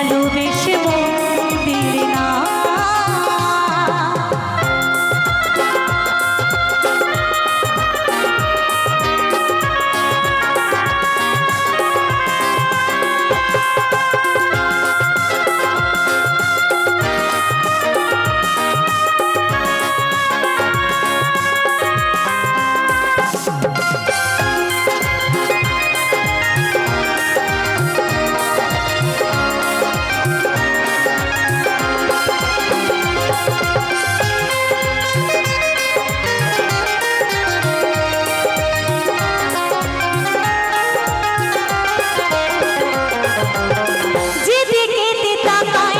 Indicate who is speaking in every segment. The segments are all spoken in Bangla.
Speaker 1: ভালোবেসে কাটায়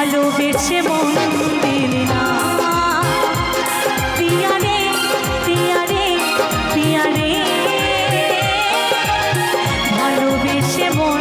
Speaker 1: ভালোবেসে মন দিলি না। পিয়ারে পিয়ারে পিয়ারে ভালোবেসে মন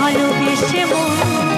Speaker 1: ভালোবেসে মন।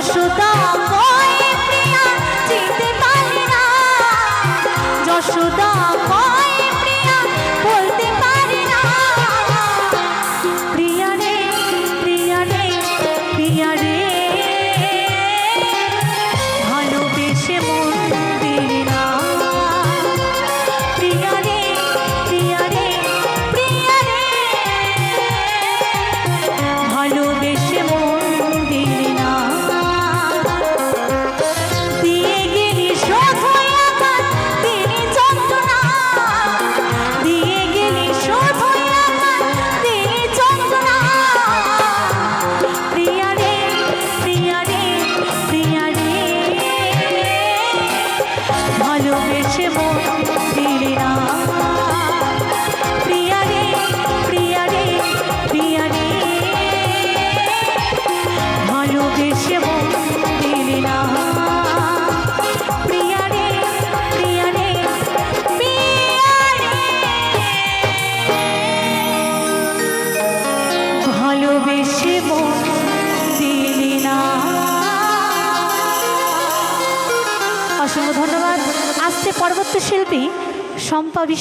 Speaker 1: যশোদা পার্বত্য শিল্পী শম্পা